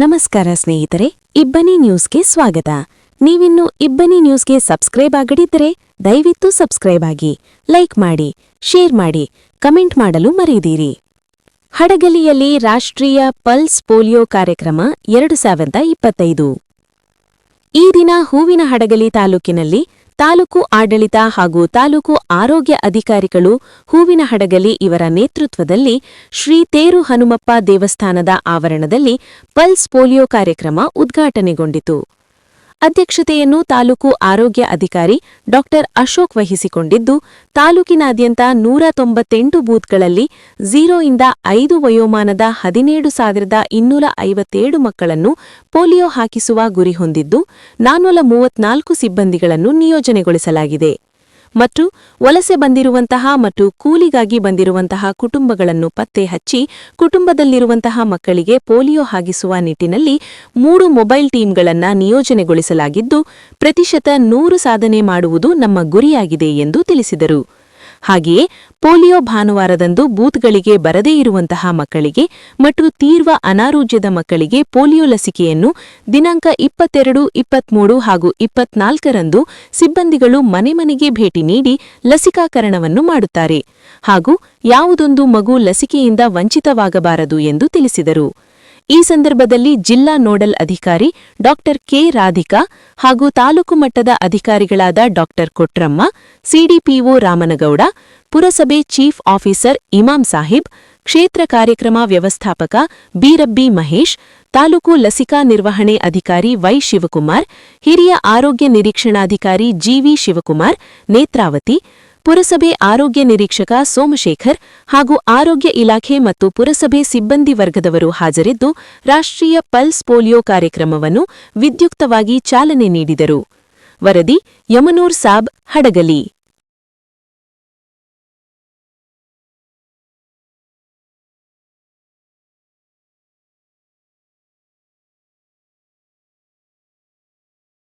ನಮಸ್ಕಾರ ಸ್ನೇಹಿತರೆ, ಇಬ್ಬನಿ ನ್ಯೂಸ್ಗೆ ಸ್ವಾಗತ. ನೀವಿನ್ನು ಇಬ್ಬನಿ ನ್ಯೂಸ್ಗೆ ಸಬ್ಸ್ಕ್ರೈಬ್ ಆಗದಿದ್ದರೆ ದಯವಿಟ್ಟು ಸಬ್ಸ್ಕ್ರೈಬ್ ಆಗಿ, ಲೈಕ್ ಮಾಡಿ, ಶೇರ್ ಮಾಡಿ, ಕಮೆಂಟ್ ಮಾಡಲು ಮರೆಯದಿರಿ. ಹಡಗಲಿಯಲ್ಲಿ ರಾಷ್ಟ್ರೀಯ ಪಲ್ಸ್ ಪೋಲಿಯೋ ಕಾರ್ಯಕ್ರಮ ಎರಡು ಸಾವಿರದ ಇಪ್ಪತ್ತೈದು. ಈ ದಿನ ಹೂವಿನ ಹಡಗಲಿ ತಾಲೂಕಿನಲ್ಲಿ ತಾಲೂಕು ಆಡಳಿತ ಹಾಗೂ ತಾಲೂಕು ಆರೋಗ್ಯ ಅಧಿಕಾರಿಗಳು ಹೂವಿನ ಹಡಗಲಿ ಇವರ ನೇತೃತ್ವದಲ್ಲಿ ಶ್ರೀ ತೇರು ಹನುಮಪ್ಪ ದೇವಸ್ಥಾನದ ಆವರಣದಲ್ಲಿ ಪಲ್ಸ್ ಪೋಲಿಯೋ ಕಾರ್ಯಕ್ರಮ ಉದ್ಘಾಟನೆಗೊಂಡಿತು. ಅಧ್ಯಕ್ಷತೆಯನ್ನು ತಾಲೂಕು ಆರೋಗ್ಯ ಅಧಿಕಾರಿ ಡಾ ಅಶೋಕ್ ವಹಿಸಿಕೊಂಡಿದ್ದು, ತಾಲೂಕಿನಾದ್ಯಂತ ನೂರ ತೊಂಬತ್ತೆಂಟು ಬೂತ್ಗಳಲ್ಲಿ ಝೀರೋಯಿಂದ ಐದು ವಯೋಮಾನದ ಹದಿನೇಳು ಸಾವಿರದ ಇನ್ನೂರ ಐವತ್ತೇಳು ಮಕ್ಕಳನ್ನು ಪೋಲಿಯೋ ಹಾಕಿಸುವ ಗುರಿ ಹೊಂದಿದ್ದು, ನಾನ್ನೂರ ಮೂವತ್ನಾಲ್ಕು ಸಿಬ್ಬಂದಿಗಳನ್ನು ನಿಯೋಜನೆಗೊಳಿಸಲಾಗಿದೆ. ಮತ್ತು ವಲಸೆ ಬಂದಿರುವಂತಹ ಮತ್ತು ಕೂಲಿಗಾಗಿ ಬಂದಿರುವಂತಹ ಕುಟುಂಬಗಳನ್ನು ಪತ್ತೆ ಹಚ್ಚಿ ಕುಟುಂಬದಲ್ಲಿರುವಂತಹ ಮಕ್ಕಳಿಗೆ ಪೋಲಿಯೋ ಹಾಗಿಸುವ ನಿಟ್ಟಿನಲ್ಲಿ ಮೂರು ಮೊಬೈಲ್ ಟೀಮ್ಗಳನ್ನು ನಿಯೋಜನೆಗೊಳಿಸಲಾಗಿದ್ದು, ಪ್ರತಿಶತ ನೂರು ಸಾಧನೆ ಮಾಡುವುದು ನಮ್ಮ ಗುರಿಯಾಗಿದೆ ಎಂದು ತಿಳಿಸಿದರು. ಹಾಗೆಯೇ ಪೋಲಿಯೋ ಭಾನುವಾರದಂದು ಬೂತ್ಗಳಿಗೆ ಬರದೇ ಇರುವಂತಹ ಮಕ್ಕಳಿಗೆ ಮತ್ತು ತೀರ್ವ ಅನಾರೋಗ್ಯದ ಮಕ್ಕಳಿಗೆ ಪೋಲಿಯೋ ಲಸಿಕೆಯನ್ನು ದಿನಾಂಕ ಇಪ್ಪತ್ತೆರಡು, ಇಪ್ಪತ್ಮೂರು ಹಾಗೂ ಇಪ್ಪತ್ನಾಲ್ಕರಂದು ಸಿಬ್ಬಂದಿಗಳು ಮನೆ ಮನೆಗೆ ಭೇಟಿ ನೀಡಿ ಲಸಿಕಾಕರಣವನ್ನು ಮಾಡುತ್ತಾರೆ ಹಾಗೂ ಯಾವುದೊಂದು ಮಗು ಲಸಿಕೆಯಿಂದ ವಂಚಿತವಾಗಬಾರದು ಎಂದು ತಿಳಿಸಿದರು. ಈ ಸಂದರ್ಭದಲ್ಲಿ ಜಿಲ್ಲಾ ನೋಡಲ್ ಅಧಿಕಾರಿ ಡಾಕ್ಟರ್ ಕೆ ರಾಧಿಕಾ ಹಾಗೂ ತಾಲೂಕು ಮಟ್ಟದ ಅಧಿಕಾರಿಗಳಾದ ಡಾಕ್ಟರ್ ಕೊಟ್ರಮ್ಮ, ಸಿಡಿಪಿಒ ರಾಮನಗೌಡ, ಪುರಸಭೆ ಚೀಫ್ ಆಫೀಸರ್ ಇಮಾಂ ಸಾಹಿಬ್, ಕ್ಷೇತ್ರ ಕಾರ್ಯಕ್ರಮ ವ್ಯವಸ್ಥಾಪಕ ಬಿರಬ್ಬಿ ಮಹೇಶ್, ತಾಲೂಕು ಲಸಿಕಾ ನಿರ್ವಹಣೆ ಅಧಿಕಾರಿ ವೈ ಶಿವಕುಮಾರ್, ಹಿರಿಯ ಆರೋಗ್ಯ ನಿರೀಕ್ಷಣಾಧಿಕಾರಿ ಜಿವಿ ಶಿವಕುಮಾರ್, ನೇತ್ರಾವತಿ ಪುರಸಭೆ ಆರೋಗ್ಯ ನಿರೀಕ್ಷಕ ಸೋಮಶೇಖರ್ ಹಾಗೂ ಆರೋಗ್ಯ ಇಲಾಖೆ ಮತ್ತು ಪುರಸಭೆ ಸಿಬ್ಬಂದಿ ವರ್ಗದವರು ಹಾಜರಿದ್ದು, ರಾಷ್ಟ್ರೀಯ ಪಲ್ಸ್ ಪೋಲಿಯೋ ಕಾರ್ಯಕ್ರಮವನ್ನು ವಿದ್ಯುಕ್ತವಾಗಿ ಚಾಲನೆ ನೀಡಿದರು. ವರದಿ ಯಮನೂರ್ ಸಾಬ್, ಹಡಗಲಿ.